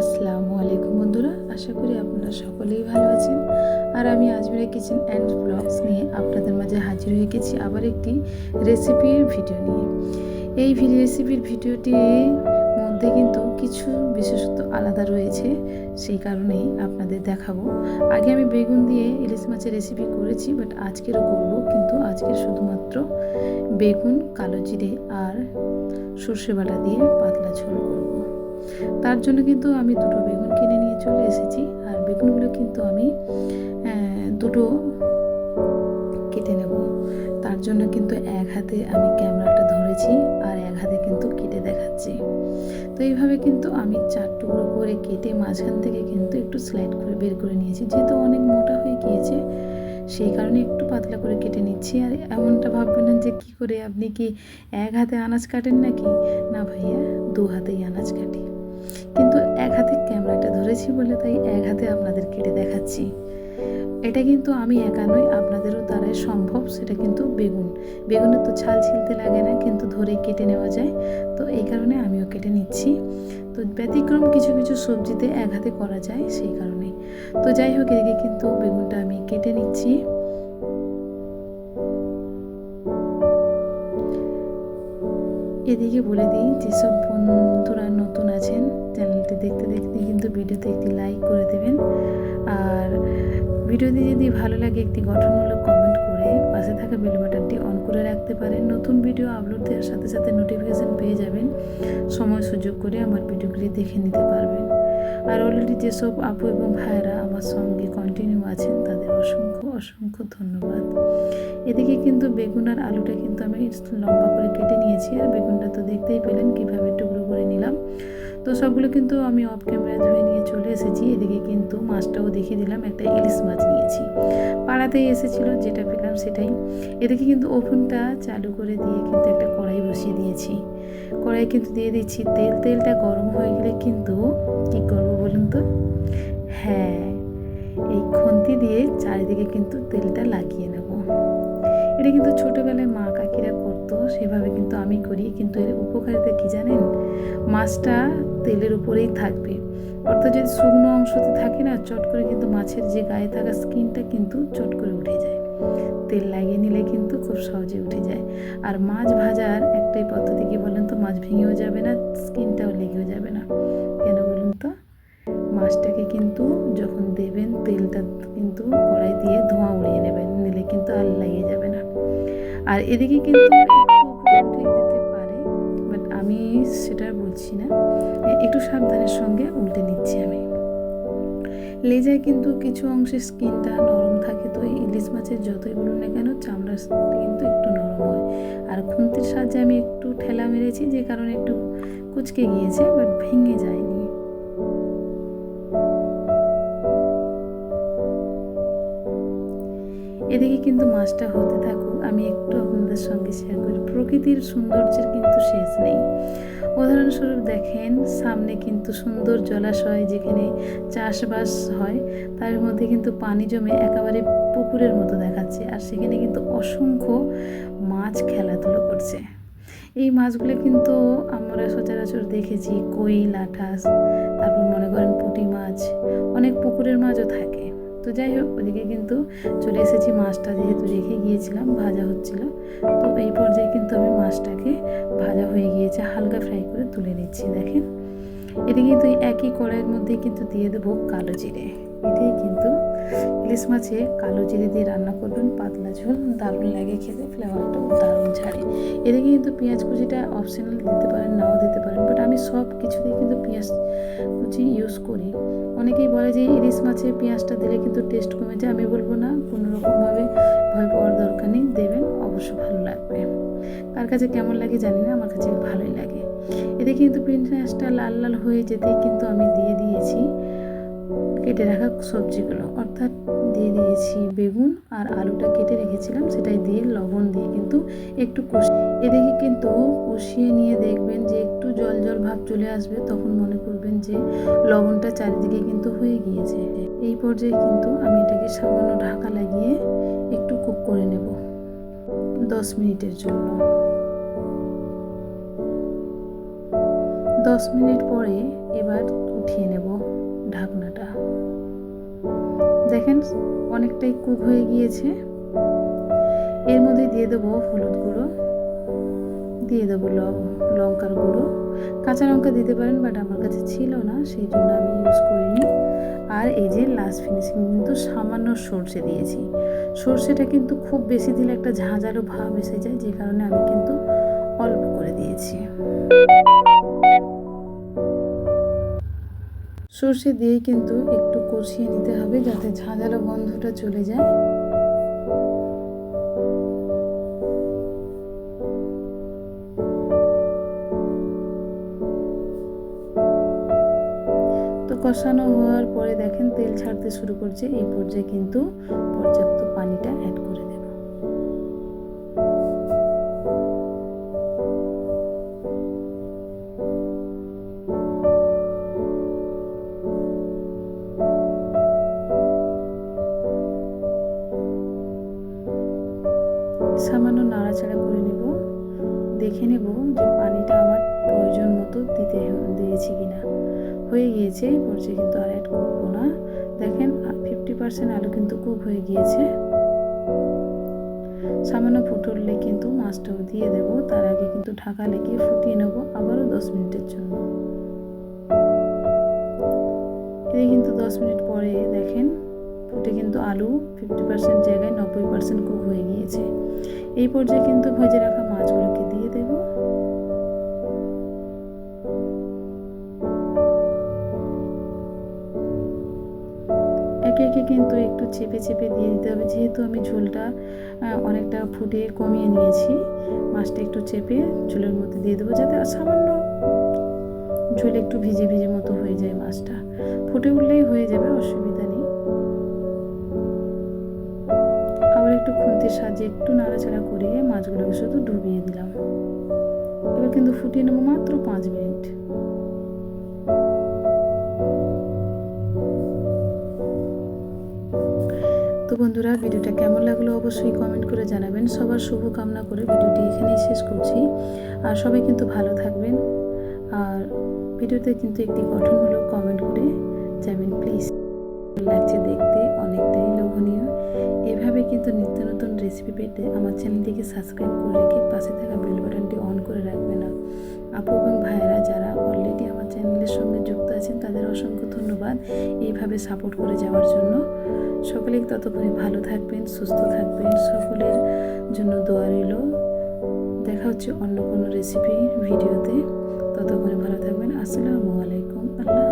আসসালামু আলাইকুম বন্ধুরা, আশা করি আপনারা সকলেই ভালো আছেন। আর আমি আজমিরা কিচেন অ্যান্ড ব্লগস নিয়ে আপনাদের মাঝে হাজির হয়ে গেছি আবার একটি রেসিপির ভিডিও নিয়ে। এই রেসিপির ভিডিওটির মধ্যে কিন্তু কিছু বিশেষত্ব আলাদা রয়েছে, সেই কারণেই আপনাদের দেখাবো। আগে আমি বেগুন দিয়ে ইলিশ মাছের রেসিপি করেছি বাট আজকেরও করব কিন্তু আজকে শুধুমাত্র বেগুন, কালো জিরে আর সর্ষে বাটা দিয়ে পাতলা ঝোল করব। তার জন্য কিন্তু আমি দুটো বেগুন কিনে নিয়ে চলে এসেছি। আর বেগুনগুলো কিন্তু আমি দুটো কেটে নেব। তার জন্য কিন্তু এক হাতে আমি ক্যামেরাটা ধরেছি আর এক হাতে কিন্তু কেটে দেখাচ্ছি। তো এইভাবে কিন্তু আমি চার টুকরো করে কেটে মাঝখান থেকে কিন্তু একটু স্লাইড করে বের করে নিয়েছি। যেহেতু অনেক মোটা হয়ে গিয়েছে, সেই কারণে একটু পাতলা করে কেটে নিচ্ছি। আর এমনটা ভাববেন না যে, কি করে আপনি কি এক হাতে আনাজ কাটেন নাকি? না ভাইয়া, দু হাতেই আনাজ কাটি। কিন্তু এক হাতে ক্যামেরাটা ধরেছি বলে তাই এক হাতে আপনাদের কেটে দেখাচ্ছি। এটা কিন্তু আমি একা নই, আপনাদেরও দ্বারাই সম্ভব, সেটা কিন্তু বেগুন। বেগুনের তো ছাল ছিলতে লাগে না, কিন্তু ধরে কেটে নেওয়া যায়। তো এই কারণে আমিও কেটে নিচ্ছি। তো ব্যতিক্রম কিছু কিছু সবজিতে এক হাতে করা যায় সেই কারণে। তো যাই হোক, এদিকে কিন্তু বেগুনটা আমি কেটে নিচ্ছি। এদিকে বলে দিই, যেসব বন্ধুরা নতুন আছেন, চ্যানেলটি দেখতে দেখতে কিন্তু ভিডিওতে একটি লাইক করে দেবেন। আর ভিডিওটি যদি ভালো লাগে, একটি গঠনমূলক কমেন্ট করে পাশে থাকা বেল বাটনটি অন করে রাখতে পারেন। নতুন ভিডিও আপলোড দেওয়ার সাথে সাথে নোটিফিকেশান পেয়ে যাবেন। সময় সুযোগ করে আমার ভিডিওগুলি দেখে নিতে পারবেন। আর অলরেডি যেসব আপু এবং ভাইয়েরা আমার সঙ্গে কন্টিনিউ আছেন, তাদের অসংখ্য অসংখ্য ধন্যবাদ। এদিকে কিন্তু বেগুন আর আলুটা কিন্তু আমি লম্বা করে কেটে নিয়েছি আর বেগুনটা তো দেখতেই পেলেন কীভাবে টুকরো করে নিলাম। তো সবগুলো কিন্তু আমি অফ ক্যামেরায় ধুয়ে নিয়ে চলে এসেছি। এদিকে কিন্তু মাছটাও দেখিয়ে দিলাম, একটা ইলিশ মাছ নিয়েছি। পাড়াতেই এসেছিল, যেটা পেলাম সেটাই। এদিকে কিন্তু ওভেনটা চালু করে দিয়ে কিন্তু একটা কড়াই বসিয়ে দিয়েছি। কড়াই কিন্তু দিয়ে দিচ্ছি তেল। তেলটা গরম হয়ে গেলে কিন্তু কী করব বলুন তো? হ্যাঁ। এই খুন্তি দিয়ে চারিদিকে কিন্তু তেলটা লাগিয়ে নেব। এটা কিন্তু ছোটোবেলায় মা কাকিরা করতো, সেভাবে কিন্তু আমি করি, কিন্তু এর উপকারিতা কী জানেন? মাছটা তেলের উপরেই থাকবে। অর্থাৎ যদি শুকনো অংশতে থাকে না, চট করে কিন্তু মাছের যে গায়ে থাকা স্কিনটা কিন্তু চট করে উঠে যায়। তেল লাগিয়ে নিলে কিন্তু খুব সহজে উঠে যায়। আর মাছ ভাজার একটাই পদ্ধতি কি বলেন তো? মাছ ভেঙেও যাবে না, স্কিনটাও লেগেও যাবে না। কেন বলুন তো? মাছটাকে কিন্তু যখন দেবেন, তেলটা কিন্তু কড়াই দিয়ে ধোঁয়া উড়িয়ে নেবেন, নিলে কিন্তু আর লাগিয়ে যাবে না। আর এদিকে কিন্তু একটু যেতে পারে বাট আমি সেটা বলছি না। একটু সাবধানের সঙ্গে উল্টে নিচ্ছি আমি। লেজায় কিন্তু কিছু অংশে স্কিনটা নরম থাকে, তো ইলিশ মাছের যতই বলুন না কেন, চামড়ার কিন্তু একটু নরম হয়। আর খুন্তির সাহায্যে আমি একটু ঠেলা মেরেছি, যে কারণে একটু কুচকে গিয়েছে বাট ভেঙে যায়নি। এদিকে কিন্তু মাছটা হতে থাকুক, আমি একটু আপনাদের সঙ্গে শেয়ার করি। প্রকৃতির সৌন্দর্যের কিন্তু শেষ নেই। উদাহরণস্বরূপ দেখেন, সামনে কিন্তু সুন্দর জলাশয় যেখানে চাষবাস হয়, তার মধ্যে কিন্তু পানি জমে একেবারে পুকুরের মতো দেখাচ্ছে আর সেখানে কিন্তু অসংখ্য মাছ খেলাধুলো করছে। এই মাছগুলো কিন্তু আমরা সচরাচর দেখেছি, কই, লাঠাস, তারপর মনে করেন পুঁটি মাছ, অনেক পুকুরের মাছও থাকে। তো যাই হোক, ওদিকে কিন্তু চলে এসেছি মাছটা যেহেতু রেখে গিয়েছিলাম, ভাজা হচ্ছিল। তো এই পর্যায়ে কিন্তু আমি মাছটাকে ভাজা হয়ে গিয়েছে, হালকা ফ্রাই করে তুলে নিচ্ছি, দেখেন। এদিকে কিন্তু একই কড়াইয়ের মধ্যে কিন্তু দিয়ে দেবো কালো জিরে। এটাই কিন্তু ইলিশ মাছে কালো জিরে দিয়ে রান্না করবেন, পাতলা ঝোল, দারুণ লাগে খেতে ফ্লেভারটাও দারুণ ছাড়ে এদিকে কিন্তু পেঁয়াজ কুচিটা অপশনাল দিতে পারেন, নাও দিতে সব কিছুতেই কিন্তু পেঁয়াজ কুচি ইউজ করি। অনেকেই বলে যে ইলিশ মাছে পেঁয়াজটা দিলে কিন্তু টেস্ট কমে যায়, আমি বলব না কোনো রকমভাবে ভয় পাওয়ার দরকার নেই, দেবেন, অবশ্য ভালো লাগবে। কার কাছে কেমন লাগে জানি না, আমার কাছে ভালোই লাগে। এতে কিন্তু পেঁয়াজটা লাল লাল হয়ে যেতেই কিন্তু আমি দিয়ে দিয়েছি। কেটে রাখা সবজিগুলো। অর্থাৎ দিয়ে দিয়েছি বেগুন আর আলুটা কেটে রেখেছিলাম। সেটাই দিয়ে লবণ দিয়ে কিন্তু একটু কষি, এদিকে কিন্তু কষিয়ে নিয়ে দেখবেন যে একটু জল জল ভাব চলে আসবে, তখন মনে করবেন যে লবণটা চারিদিকে কিন্তু হয়ে গিয়েছে। এই পর্যায়ে কিন্তু আমি এটাকে সামান্য ঢাকা লাগিয়ে একটু কুক করে নেব দশ মিনিটের জন্য। দশ মিনিট পরে এবার দেখেন অনেকটাই কুক হয়ে গিয়েছে। এর মধ্যে দিয়ে দেবো হলুদ গুঁড়ো, দিয়ে দেবো লঙ্কার গুঁড়ো। কাঁচা লঙ্কা দিতে পারেন, বাট আমার কাছে ছিল না, সেই জন্য আমি ইউজ করিনি। আর এই যে লাস্ট ফিনিশিং কিন্তু সামান্য সর্ষে দিয়েছি। সর্ষেটা কিন্তু খুব বেশি দিলে একটা ঝাঁঝালো ভাব এসে যায়, যে কারণে আমি কিন্তু অল্প করে দিয়েছি। সর্ষে দিয়েই কিন্তু একটু কষিয়ে নিতে হবে যাতে ঝাঁঝালো গন্ধটা চলে যায়। তো কষানো হওয়ার পরে দেখেন তেল ছাড়তে শুরু করছে, এই পর্যায়ে কিন্তু পর্যাপ্ত পানিটা অ্যাড করে দেব। সামান্য নাড়াচাড়া করে নেব। দেখে নেব যে পানিটা আমার প্রয়োজন মতো দিতে দিয়েছি কি না হয়ে গিয়েছে, এই কিন্তু আর অ্যাড করব না। দেখেন ফিফটি পার্সেন্ট আলু কিন্তু কুক হয়ে গিয়েছে। সামান্য ফুটলে কিন্তু মাছটাও দিয়ে দেব। তার আগে কিন্তু ঢাকা লেগে ফুটিয়ে নেব আবারও দশ মিনিটের জন্য। এই কিন্তু দশ মিনিট পরে দেখেন ফুটে কিন্তু আলু ফিফটি পার্সেন্ট জায়গায় নব্বই পার্সেন্ট কুক হয়ে গিয়েছে। এই পর্যায়ে কিন্তু ভেজে রাখা মাছগুলোকে দিয়ে দেবো। একে একে কিন্তু একটু চেপে চেপে দিয়ে দিতে হবে, যেহেতু আমি ঝোলটা অনেকটা ফুটে কমিয়ে নিয়েছি। মাছটা একটু চেপে ঝোলের মধ্যে দিয়ে দেবো যাতে সামান্য ঝোল একটু ভিজে ভিজে মতো হয়ে যায় মাছটা। ফুটে উঠলেই হয়ে যাবে, অসুবিধা খুন্তির সাহায্যে একটু নাড়াচাড়া করে মাছগুলোকে শুধু ডুবিয়ে দিলাম। এবার কিন্তু ফুটিয়ে নেব মাত্র পাঁচ মিনিট। তো বন্ধুরা, ভিডিওটা কেমন লাগল অবশ্যই কমেন্ট করে জানাবেন। সবার শুভ কামনা করে ভিডিওটি এখানেই শেষ করছি। আর সবাই কিন্তু ভালো থাকবেন। আর ভিডিওতে কিন্তু একটি গঠনমূলক কমেন্ট করে যাবেন প্লিজ লাগছে দেখতে অনেকটাই লোভনীয়। এভাবে কিন্তু নিত্য নতুন রেসিপি পেতে আমার চ্যানেলটিকে সাবস্ক্রাইব করে রেখে পাশে থাকা বেল বাটনটি অন করে রাখবেন না। আপু এবং ভাইয়েরা যারা অলরেডি আমার চ্যানেলের সঙ্গে যুক্ত আছেন, তাদের অসংখ্য ধন্যবাদ এইভাবে সাপোর্ট করে যাওয়ার জন্য। সকলেই ততক্ষণে ভালো থাকবেন, সুস্থ থাকবেন। সকলের জন্য দোয়া রইল। দেখা হচ্ছে অন্য কোনো রেসিপি ভিডিওতে ততক্ষণে ভালো থাকবেন। আসসালামু আলাইকুম। আল্লাহ